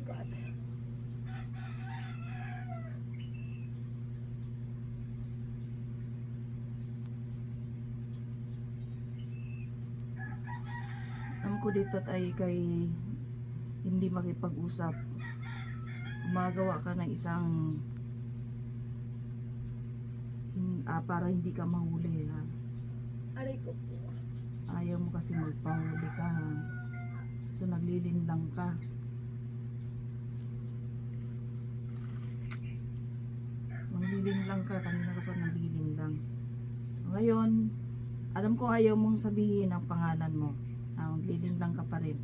Aray ko. Alam ko dito ay kay hindi makipag-usap. Gumagawa ka ng isang ah, para hindi ka mahuli ha. Aray ko po. Ayaw mo kasi magpahuli ka ha. So naglilinlang ka. Maglilinlang ka, kanina ka pa naglilinlang. Ngayon, alam ko ayaw mong sabihin ang pangalan mo. Ah, maglilinlang ka pa rin.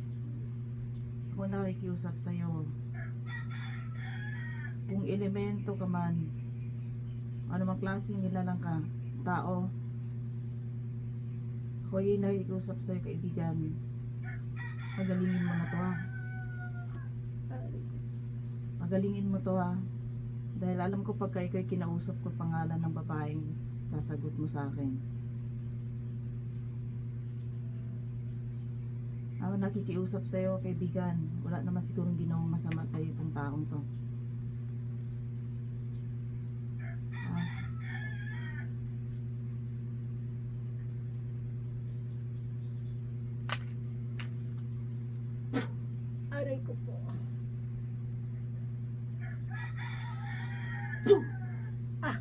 Ako nakikiusap sa'yo. Kung elemento ka man, ano mang klaseng nilalang ka, tao, ako yung nakikiusap sa'yo kaibigan. Pagalingin mo na to ha. Ko. Pagalingin mo to ha. Dahil alam ko pagka ikaw'y kinausap ko pangalan ng babaeng sasagot mo sa akin. Ako nakikiusap sa'yo, kaibigan. Wala naman sigurong ginawang masama sa'yo itong taong to. Ah, Aray ko po. Ah.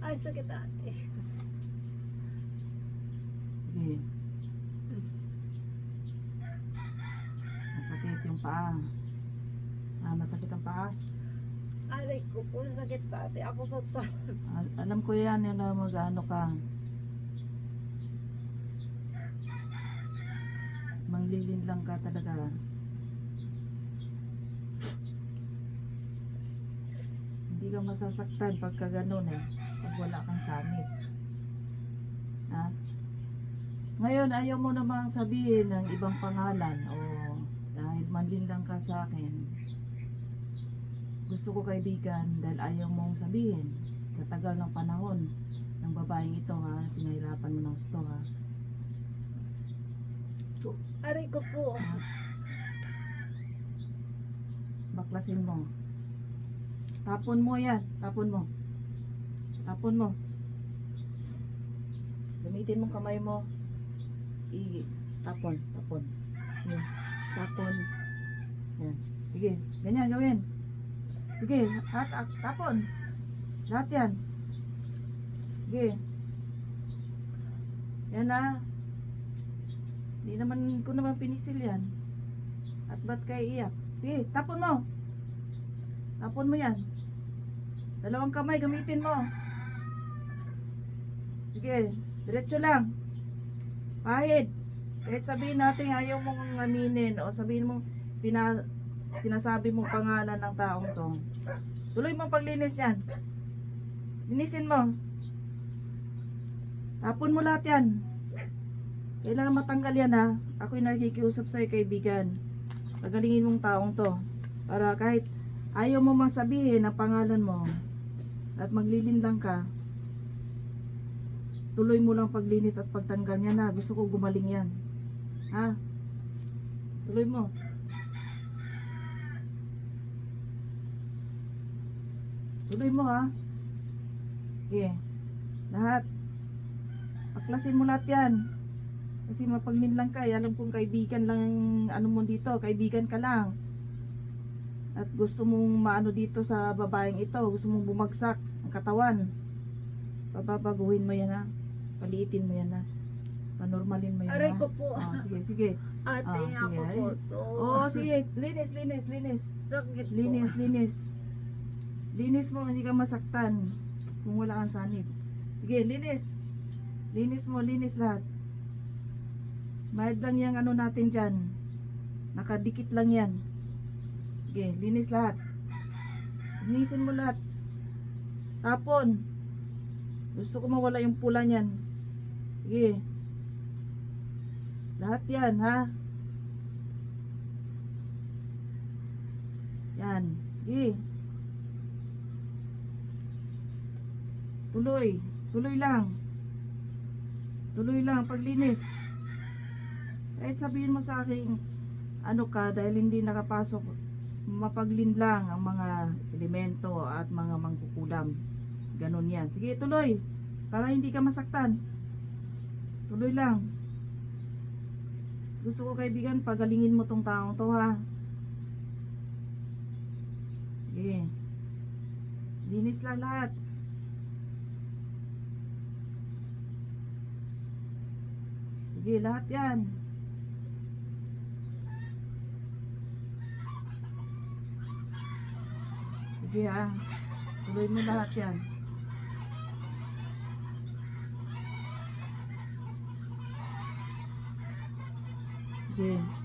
Ay, sakit ate. sige. Masakit yung paa. Ah, masakit ang paa. Aray ko po, sakit pa ate. Ako pa pa. Al- alam ko yan, yan na mag-ano ka. Manglilin lang ka talaga. Ka masasaktan pagka ganun eh. Pag wala kang sanib. Ha? Ngayon, ayaw mo namang sabihin ng ibang pangalan o dahil manlin lang ka sa akin. Gusto ko kaibigan dahil ayaw mong sabihin sa tagal ng panahon ng babaeng ito ha, pinahirapan mo ng gusto ha. Aray ko po. Baklasin mo. Tapon mo yan, tapon mo. Tapon mo. Gamitin mong kamay mo. I tapon, tapon. Yan. Tapon. Yan. Sige, ganyan gawin. Sige, hat, at, tapon. Lahat yan. Sige. Yan na. Hindi naman ko naman pinisil yan. At ba't kayo iyak? Sige, tapon mo. Tapon mo yan. Dalawang kamay gamitin mo. Sige, diretso lang. Pahid. Kahit sabihin natin ayaw mong aminin o sabihin mo pina, sinasabi mong pangalan ng taong to. Tuloy mo ang paglinis yan. Linisin mo. Tapon mo lahat yan. Kailangan matanggal yan ha. Ako'y nakikiusap sa'yo kaibigan. Pagalingin mong taong to. Para kahit ayaw mo mang sabihin ang pangalan mo at maglilin lang ka, tuloy mo lang paglinis at pagtanggal niya na. Gusto ko gumaling yan. Ha? Tuloy mo. Tuloy mo ha. Sige. Lahat. Paklasin mo lahat yan. Kasi mapagmin lang ka. eh. Alam kong kaibigan lang ang ano mo dito. Kaibigan ka lang. At gusto mong maano dito sa babaeng ito. Gusto mong bumagsak ang katawan. Papabaguhin mo yan ha. Paliitin mo yan ha. Panormalin mo yan Aray ha. ko po. Ah, sige, sige. Ate, Ah, sige, ako ay. po to. Oo, sige. Linis, linis, linis. Sakit po. Linis, linis. Linis mo, hindi ka masaktan. Kung wala kang sanib. Sige, linis. Linis mo, linis lahat. Mahid lang yung ano natin dyan. Nakadikit lang yan. Sige, linis lahat. Linisin mo lahat. Tapon. Gusto ko mawala yung pula niyan. Sige. Lahat yan, ha? Yan. Sige. Tuloy. Tuloy lang. Tuloy lang paglinis. Kahit sabihin mo sa akin, ano ka, dahil hindi nakapasok, mapaglinlang ang mga elemento at mga mangkukulam. Ganon yan. Sige, tuloy. Para hindi ka masaktan. Tuloy lang. Gusto ko kaibigan, pagalingin mo tong taong to ha. Sige. Linis lang lahat. Sige, lahat yan. Sige ha. Tuloy mo lahat yan. Sige.